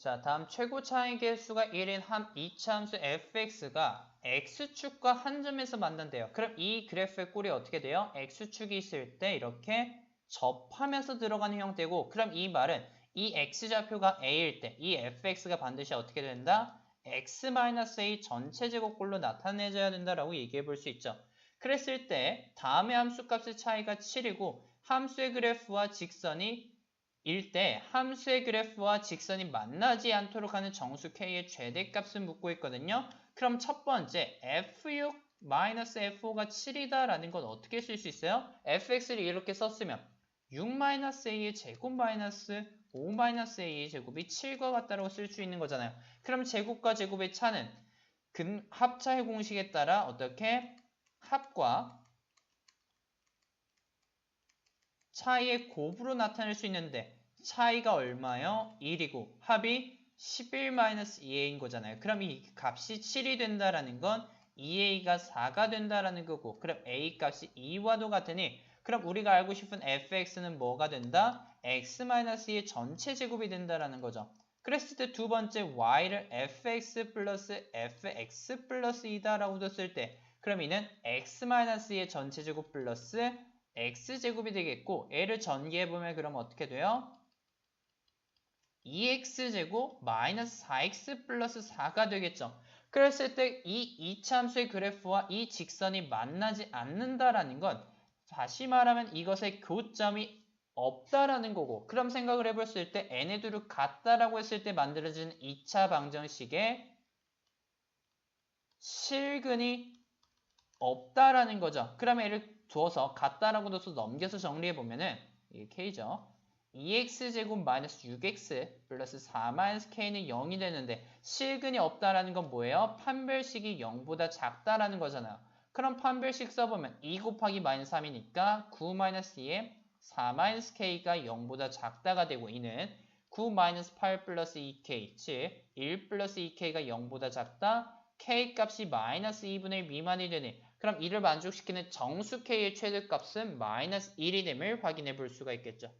자, 다음 최고 차이 개수가 1인 한 이차함수 fx가 x축과 한 점에서 만난대요. 그럼 이 그래프의 꼴이 어떻게 돼요? x축이 있을 때 이렇게 접하면서 들어가는 형태고 그럼 이 말은 이 x좌표가 a일 때 이 fx가 반드시 어떻게 된다? x-a 전체 제곱꼴로 나타내줘야 된다라고 얘기해 볼 수 있죠. 그랬을 때 다음의 함수값의 차이가 7이고 함수의 그래프와 직선이 일때 함수의 그래프와 직선이 만나지 않도록 하는 정수 k의 최대값을 묻고 있거든요. 그럼 첫 번째 f6 f5가 7이다라는 건 어떻게 쓸 수 있어요? fx를 이렇게 썼으면 6-a의 제곱 마이너스 5-a의 제곱이 7과 같다라고 쓸 수 있는 거잖아요. 그럼 제곱과 제곱의 차는 근 합차의 공식에 따라 어떻게 합과 차이의 곱으로 나타낼 수 있는데 차이가 얼마요? 1이고 합이 11-2a인 거잖아요. 그럼 이 값이 7이 된다라는 건 2a가 4가 된다라는 거고 그럼 a 값이 2와도 같으니 그럼 우리가 알고 싶은 fx는 뭐가 된다? x-2의 전체 제곱이 된다라는 거죠. 그랬을 때 두 번째 y를 fx 플러스 fx 플러스 2다라고도 쓸때 그럼 이는 x-2의 전체 제곱 플러스 x제곱이 되겠고 얘를 전개해보면 그럼 어떻게 돼요? 2x제곱 마이너스 4x 플러스 4가 되겠죠. 그랬을 때 이 이차함수의 그래프와 이 직선이 만나지 않는다라는 건 다시 말하면 이것의 교점이 없다라는 거고 그럼 생각을 해봤을 때 n의 두루 같다라고 했을 때 만들어지는 2차 방정식에 실근이 없다라는 거죠. 그러면 얘를 두어서 같다라고 둬서 넘겨서 정리해 보면은 이게 k죠. 2x제곱 마이너스 6x 플러스 4 마이너스 k는 0이 되는데 실근이 없다라는 건 뭐예요? 판별식이 0보다 작다라는 거잖아요. 그럼 판별식 써보면 2 곱하기 마이너스 3이니까 9 마이너스 2에 4 마이너스 k가 0보다 작다가 되고 이는 9 마이너스 8 플러스 2k 즉1 플러스 2k가 0보다 작다 k 값이 마이너스 2분의 1 미만이 되니 그럼 이를 만족시키는 정수 k의 최대값은 마이너스 1이 됨을 확인해 볼 수가 있겠죠.